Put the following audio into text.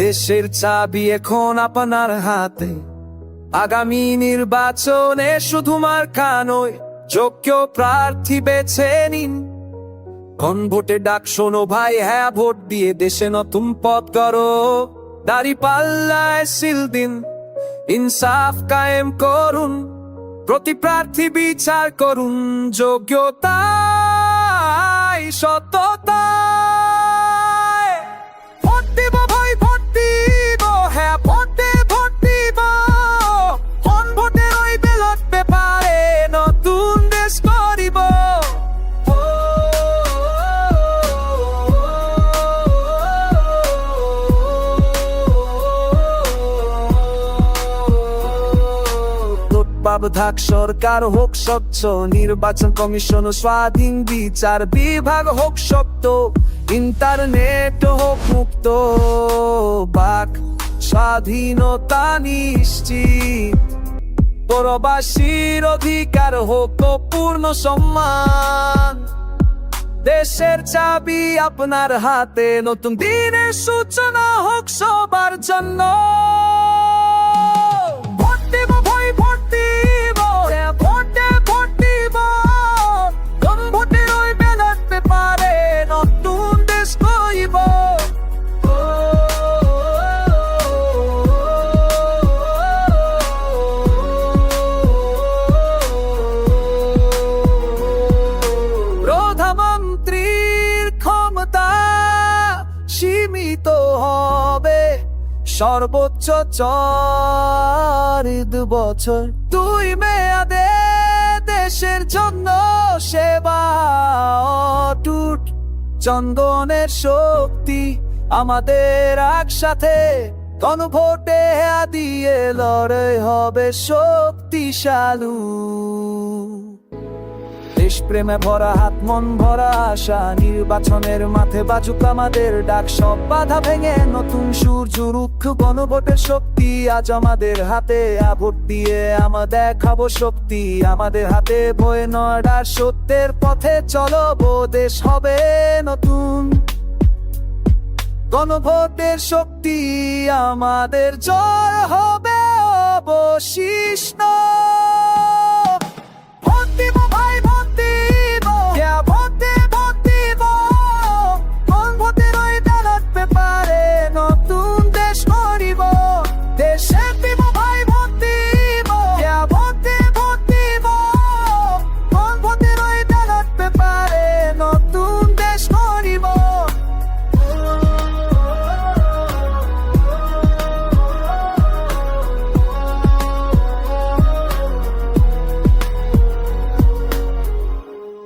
দেশের চাবি এখন আপনার হাতে। আগামী নির্বাচনে শুধু মার্কা নয়, যোগ্য প্রার্থী বেছে নিন। কোন ভোটে ডাক শোনো ভাই হ্যাঁ ভোট দিয়ে দেশে নতুন পথ করো দাড়ি পাল্লায় সিল দিন, ইনসাফ কায়েম করুন। প্রতি প্রার্থী বিচার করুন যোগ্যতায় সততায় তত্ত্বাবধায়ক সরকার হোক স্বচ্ছ, নির্বাচন কমিশন স্বাধীন, বিচার বিভাগ হোক শক্ত, ইন্টারনেট হোক মুক্ত, বাক, স্বাধীনতা নিশ্চিত। পরবাসীর অধিকার হোক পূর্ণ সম্মান। দেশের চাবি আপনার হাতে, নতুন দিনের সূচনা হোক সবার জন্য। সর্বোচ্চ চার বছর। দুই মেয়াদে দেশের জন্য সেবা অটুট। চন্দনের শক্তি আমাদের একসাথে গণভোটে দিয়ে লড়াই হবে শক্তিশালু। দেশপ্রেমে ভরা, হাত মন ভরা, আশা নির্বাচনের মাঠে বাজুক আমাদের ডাক। সব বাধা ভেঙে নতুন সূর্য রুক্ষ গণভোটের শক্তি। আজ আমাদের হাতে আভোট দিয়ে আমরা দেখাবো শক্তি। আমাদের হাতে বয়ে নড়ার সত্যের পথে চলো দেশ হবে নতুন। গণভোটের শক্তি আমাদের জয় হবে অবশিষ্ট।